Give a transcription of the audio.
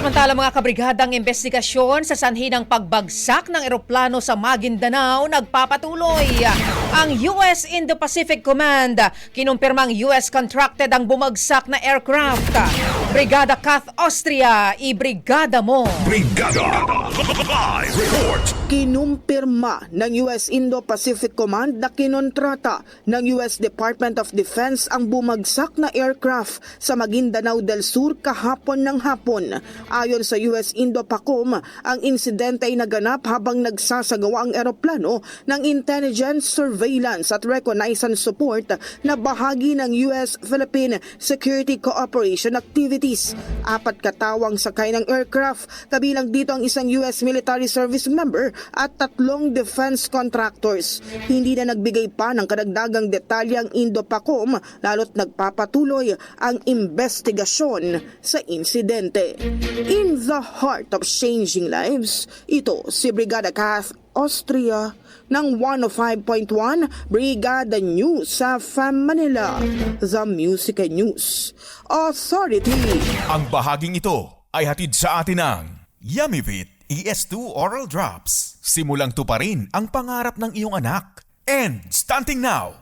Samantala mga kabrigadang investigasyon sa sanhi ng pagbagsak ng eroplano sa Maguindanao nagpapatuloy. Ang US Indo-Pacific Command kinumpirmang US contracted ang bumagsak na aircraft. Brigada Kath Austria, ibrigada mo. Brigada Live Report Kinumpirma ng US Indo-Pacific Command na kinontrata ng US Department of Defense ang bumagsak na aircraft sa Maguindanao del Sur kahapon ng hapon. Ayon sa US Indo-Pacom, ang insidente ay naganap habang nagsasagawa ang eroplano ng intelligence, surveillance at reconnaissance support na bahagi ng US-Philippine Security Cooperation Activities. Apat katawang sakay ng aircraft, kabilang dito ang isang US military service member at tatlong defense contractors. Hindi na nagbigay pa ng kadagdagang detalye ang Indo-Pacom lalo't nagpapatuloy ang investigasyon sa insidente. In the heart of changing lives, ito si Brigada Kath Austria ng 105.1 Brigada News sa FAM Manila, The Music and News Authority. Ang bahaging ito ay hatid sa atin ng Yummyvit ES2 Oral Drops. Simulang tuparin ang pangarap ng iyong anak. And stunting now,